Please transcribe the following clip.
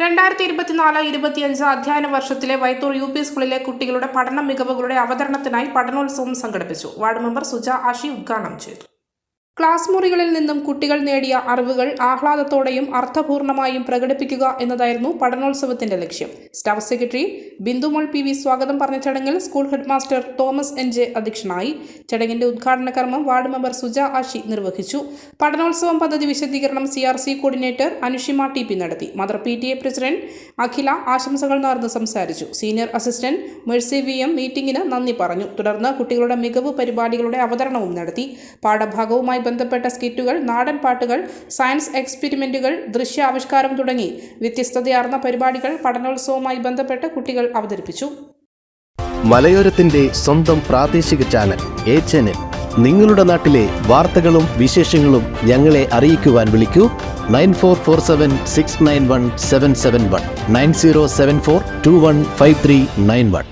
രണ്ടായിരത്തി ഇരുപത്തിനാല് ഇരുപത്തിയഞ്ച് അധ്യയന വർഷത്തിലെ വൈത്തൂർ യു പി സ്കൂളിലെ കുട്ടികളുടെ പഠന മികവുകളുടെ അവതരണത്തിനായി പഠനോത്സവം സംഘടിപ്പിച്ചു. വാർഡ് മെമ്പർ സുജ ആഷി ഉദ്ഘാടനം ചെയ്തു. ക്ലാസ് മുറികളിൽ നിന്നും കുട്ടികൾ നേടിയ അറിവുകൾ ആഹ്ലാദത്തോടെയും അർത്ഥപൂർണമായും പ്രകടിപ്പിക്കുക എന്നതായിരുന്നു പഠനോത്സവത്തിന്റെ ലക്ഷ്യം. Staff secretary Bindumol P V സ്വാഗതം പറഞ്ഞ ചടങ്ങിൽ school headmaster Thomas N J അധ്യക്ഷനായി. ചടങ്ങിന്റെ ഉദ്ഘാടന കർമ്മം വാർഡ് മെമ്പർ സുജ ആഷി നിർവഹിച്ചു. പഠനോത്സവം പദ്ധതി വിശദീകരണം C R C coordinator Anushima T P നടത്തി. Mother P T A president Akhila ആശംസകൾ നേർന്ന് സംസാരിച്ചു. Senior assistant Mercy V M മീറ്റിംഗിന് നന്ദി പറഞ്ഞു. തുടർന്ന് കുട്ടികളുടെ മികവ് പരിപാടികളുടെ അവതരണവും നടത്തി. പാഠഭാഗവുമായി ബന്ധപ്പെട്ട സ്കിറ്റുകൾ നാടൻ പാട്ടുകൾ സയൻസ് എക്സ്പെരിമെന്റുകൾ ദൃശ്യാവിഷ്കാരം തുടങ്ങി വ്യത്യസ്തതയാർന്ന പരിപാടികൾ പഠനോത്സവവുമായി ബന്ധപ്പെട്ട് കുട്ടികൾ അവതരിപ്പിച്ചു. മലയോരത്തിന്റെ സ്വന്തം പ്രാദേശിക ചാനൽ എ ചാനൽ. നിങ്ങളുടെ നാട്ടിലെ വാർത്തകളും വിശേഷങ്ങളും ഞങ്ങളെ അറിയിക്കുവാൻ വിളിക്കൂ. Nine four four seven six nine one seven seven one. Nine zero seven four two one five three nine one.